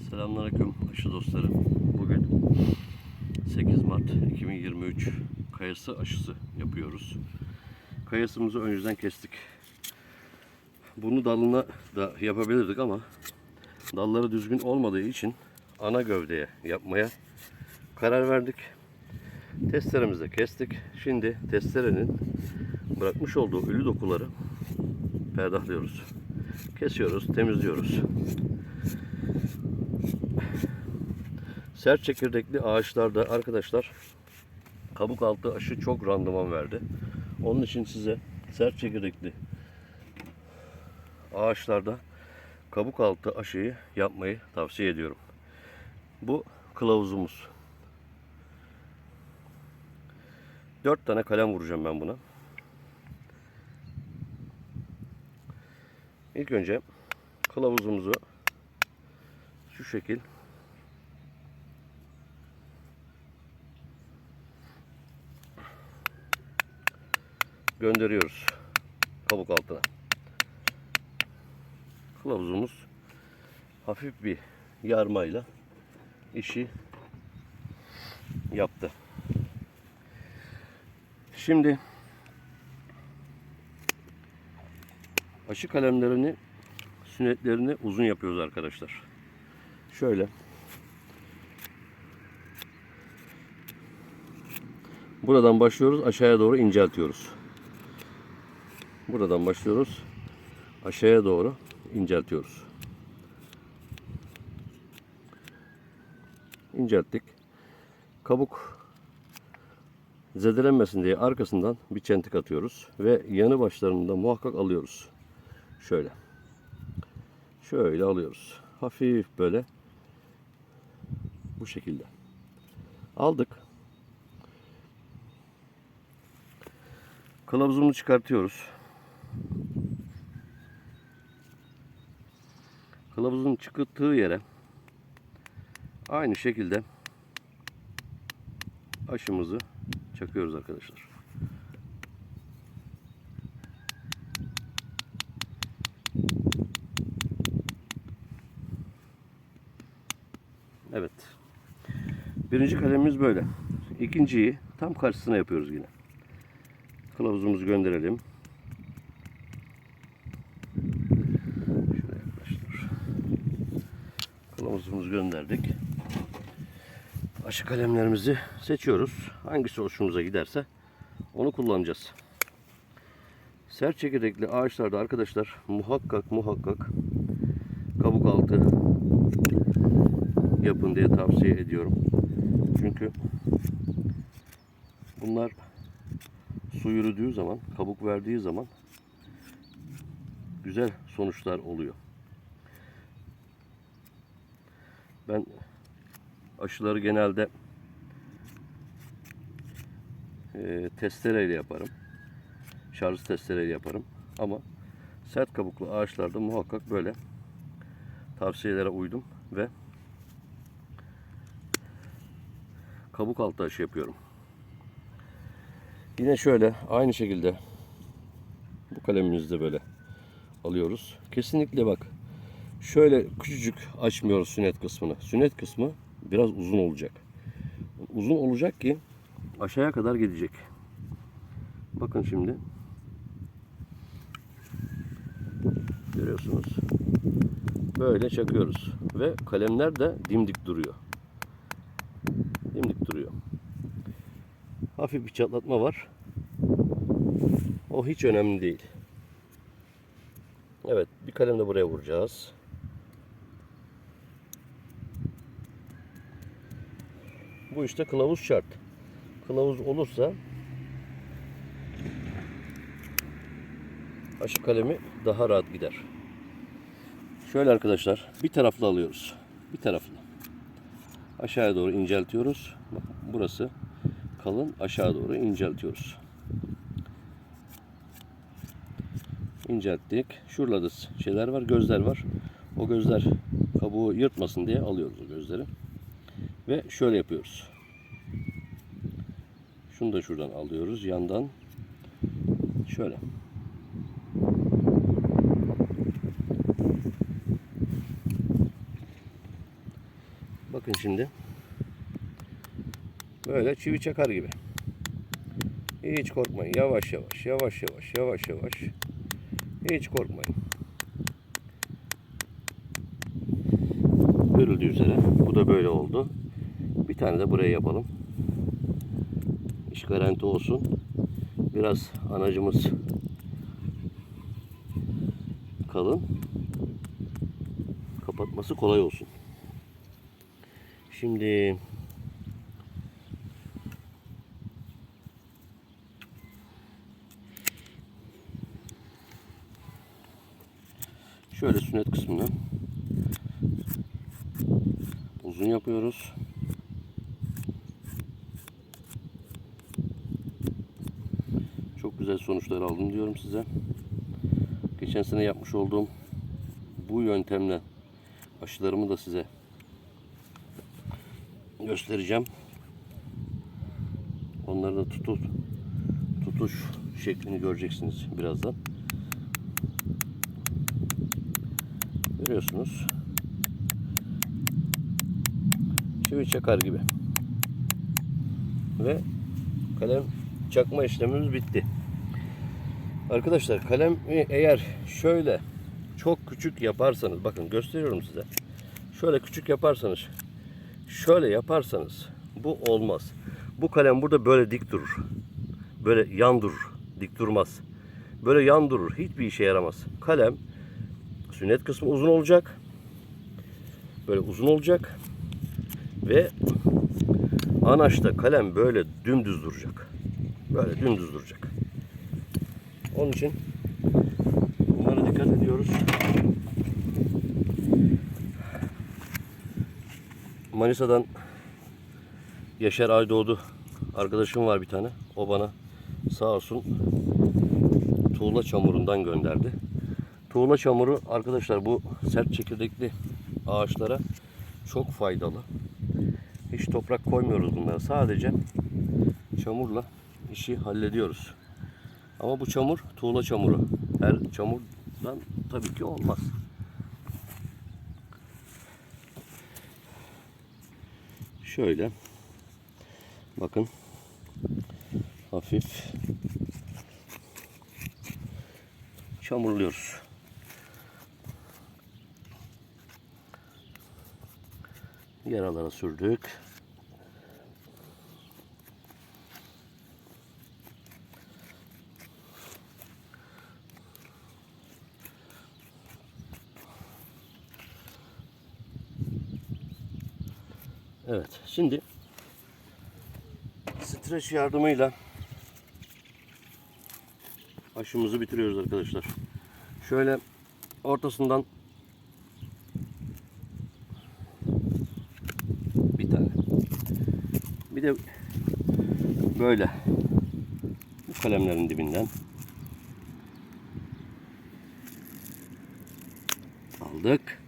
Selamünaleyküm aşı dostlarım. Bugün 8 Mart 2023 kayası aşısı yapıyoruz. Kayasımızı önceden kestik. Bunu dalına da yapabilirdik ama dalları düzgün olmadığı için ana gövdeye yapmaya karar verdik. Testeremizi kestik. Şimdi testerenin bırakmış olduğu ölü dokuları perdahlıyoruz. Kesiyoruz, temizliyoruz. Sert çekirdekli ağaçlarda arkadaşlar kabuk altı aşı çok randıman verdi. Onun için size sert çekirdekli ağaçlarda kabuk altı aşıyı yapmayı tavsiye ediyorum. Bu kılavuzumuz. 4 tane kalem vuracağım ben buna. İlk önce kılavuzumuzu şu şekil gönderiyoruz kabuk altına. Kılavuzumuz hafif bir yarmayla işi yaptı. Şimdi aşı kalemlerini sünnetlerini uzun yapıyoruz arkadaşlar. Şöyle Buradan başlıyoruz aşağıya doğru inceltiyoruz. Buradan başlıyoruz. Aşağıya doğru inceltiyoruz. İncelttik. Kabuk zedelenmesin diye arkasından bir çentik atıyoruz ve yanı başlarını da muhakkak alıyoruz. Şöyle. Şöyle alıyoruz. Hafif böyle bu şekilde. Aldık. Kılavuzumuzu çıkartıyoruz. Kılavuzun çıktığı yere aynı şekilde aşımızı çakıyoruz arkadaşlar. Evet. Birinci kalemimiz böyle. İkinciyi tam karşısına yapıyoruz yine. Kılavuzumuzu gönderelim. Şöyle yaklaştır. Kılavuzumuzu gönderdik. Aşı kalemlerimizi seçiyoruz. Hangisi hoşumuza giderse onu kullanacağız. Sert çekirdekli ağaçlarda arkadaşlar muhakkak muhakkak kabuk altı yapın diye tavsiye ediyorum. Çünkü bunlar su yürüdüğü zaman, kabuk verdiği zaman güzel sonuçlar oluyor. Ben aşıları genelde e, testereyle yaparım. Şarj testereyle yaparım. Ama sert kabuklu ağaçlarda muhakkak böyle tavsiyelere uydum ve kabuk altı aşı yapıyorum. Yine şöyle aynı şekilde bu kalemimizi de böyle alıyoruz. Kesinlikle bak şöyle küçücük açmıyoruz sünnet kısmını. Sünnet kısmı biraz uzun olacak. Uzun olacak ki aşağıya kadar gidecek. Bakın şimdi. Görüyorsunuz. Böyle çakıyoruz. Ve kalemler de dimdik duruyor. Dimdik duruyor. Hafif bir çatlatma var. O hiç önemli değil. Evet, bir kalem de buraya vuracağız. Bu işte kılavuz şart. Kılavuz olursa aşı kalemi daha rahat gider. Şöyle arkadaşlar, bir taraflı alıyoruz. Bir taraflı. Aşağıya doğru inceltiyoruz. Bak, burası kalın aşağı doğru inceltiyoruz. İncelttik. Şurada da şeyler var, gözler var. O gözler kabuğu yırtmasın diye alıyoruz o gözleri. Ve şöyle yapıyoruz. Şunu da şuradan alıyoruz yandan. Şöyle. Bakın şimdi. Böyle çivi çakar gibi. Hiç korkmayın. Yavaş yavaş, yavaş yavaş, yavaş yavaş. Hiç korkmayın. Görüldüğü üzere bu da böyle oldu. Bir tane de buraya yapalım. Garanti olsun. Biraz anacımız kalın. Kapatması kolay olsun. Şimdi şöyle sünnet kısmını uzun yapıyoruz. Çok güzel sonuçlar aldım diyorum size. Geçen sene yapmış olduğum bu yöntemle aşılarımı da size göstereceğim. Onların da tutuş, tutuş şeklini göreceksiniz birazdan. Görüyorsunuz. Çivi çakar gibi. Ve kalem çakma işlemimiz bitti. Arkadaşlar kalem eğer şöyle çok küçük yaparsanız bakın gösteriyorum size. Şöyle küçük yaparsanız şöyle yaparsanız bu olmaz. Bu kalem burada böyle dik durur. Böyle yan durur. Dik durmaz. Böyle yan durur. Hiçbir işe yaramaz. Kalem sünnet kısmı uzun olacak. Böyle uzun olacak. Ve anaçta kalem böyle dümdüz duracak. Böyle dümdüz duracak. Onun için bunlara dikkat ediyoruz. Manisa'dan Yaşar Aydoğdu arkadaşım var bir tane. O bana sağ olsun tuğla çamurundan gönderdi. Tuğla çamuru arkadaşlar bu sert çekirdekli ağaçlara çok faydalı. Hiç toprak koymuyoruz bunlara. Sadece çamurla işi hallediyoruz. Ama bu çamur tuğla çamuru. Her çamurdan tabii ki olmaz. Şöyle. Bakın. Hafif. Çamurluyoruz. Yaralara sürdük. Evet, şimdi streç yardımıyla aşımızı bitiriyoruz arkadaşlar. Şöyle ortasından bir tane. Bir de böyle bu kalemlerin dibinden aldık.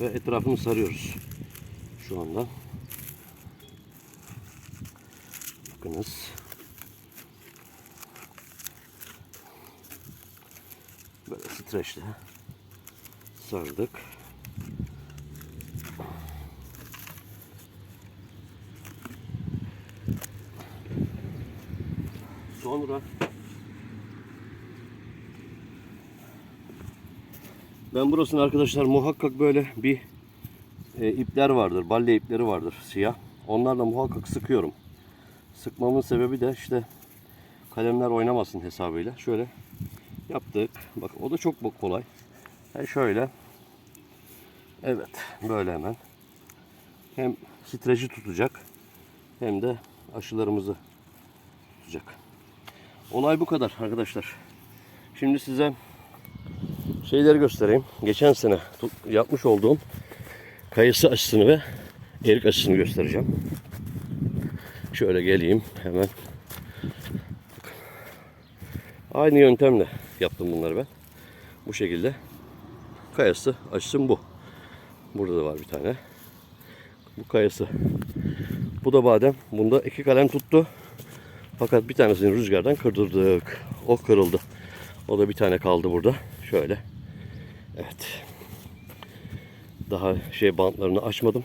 Ve etrafını sarıyoruz. Şu anda. Bakınız. Böyle streçle sardık. Sonra ben burasını arkadaşlar muhakkak böyle bir e, ipler vardır. Balya ipleri vardır siyah. Onlarla muhakkak sıkıyorum. Sıkmamın sebebi de işte kalemler oynamasın hesabıyla. Şöyle yaptık. Bak o da çok kolay. Yani şöyle. Evet. Böyle hemen. Hem streci tutacak hem de aşılarımızı tutacak. Olay bu kadar arkadaşlar. Şimdi size şeyleri göstereyim. Geçen sene yapmış olduğum kayısı aşısını ve erik aşısını göstereceğim. Şöyle geleyim hemen. Aynı yöntemle yaptım bunları ben. Bu şekilde. Kayası aşısım bu. Burada da var bir tane. Bu kayası. Bu da badem. Bunda iki kalem tuttu. Fakat bir tanesini rüzgardan kırdırdık. O kırıldı. O da bir tane kaldı burada. Şöyle. Evet. Daha şey bantlarını açmadım.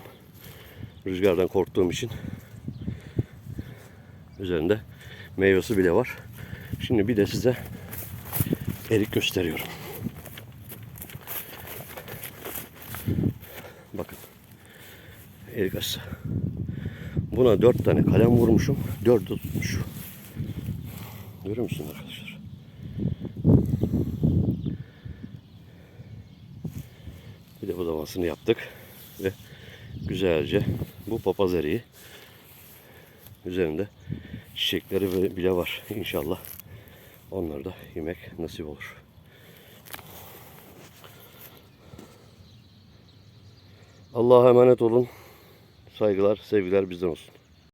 Rüzgardan korktuğum için. Üzerinde meyvesi bile var. Şimdi bir de size erik gösteriyorum. Bakın. Erik ası. Buna dört tane kalem vurmuşum. Dördü tutmuş. Görüyor musun arkadaşlar? Bir budamasını yaptık. Ve güzelce bu papaz eriği üzerinde çiçekleri bile var inşallah. Onları da yemek nasip olur. Allah'a emanet olun. Saygılar, sevgiler bizden olsun.